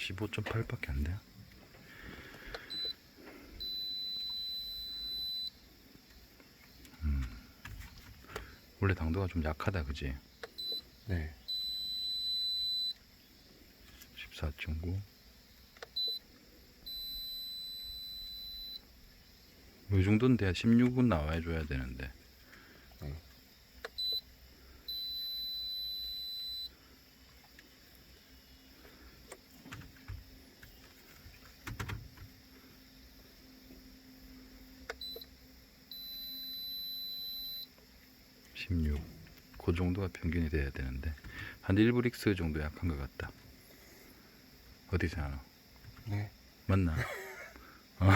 15.8밖에 안 돼. 음. 원래 당도가 좀 약하다, 그지? 네. 14.9. 이 정도는 돼야 16은 나와야 줘야 되는데. 16. 그 정도가 평균이 돼야 되는데 한 1브릭스 정도 약한 것 같다. 어디서 하나? 네. 맞나? 어,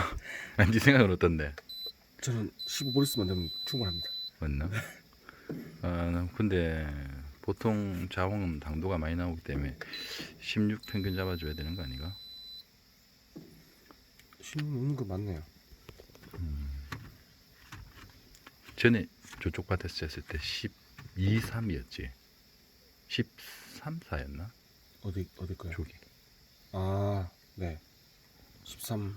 아니 네 생각은 어떤데? 저는 15브릭스만 되면 충분합니다. 맞나? 아, 근데 보통 자홍은 당도가 많이 나오기 때문에 16 평균 잡아줘야 되는 거 아닌가? 16 오는 거 맞네요. 음. 전에 저쪽 밭에서 쟀을 때 12, 3이었지. 13, 4였나? 어디 어디 거요? 저기. 아, 네. 13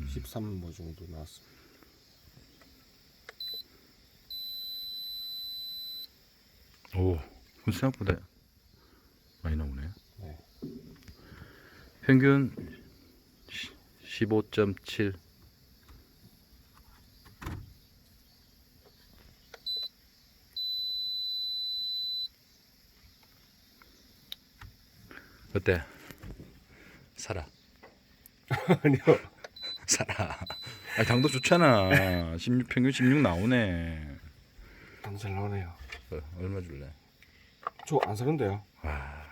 음. 13 뭐 정도 나왔습니다. 오, 그 생각보다 많이 나오네. 네. 평균 15.7. 어때? 살아. 아니요. 살아. 아, 당도 좋잖아. 16 평균 16 나오네. 안잘 나오네요. 어, 얼마 줄래? 저 안 사는데요. 와,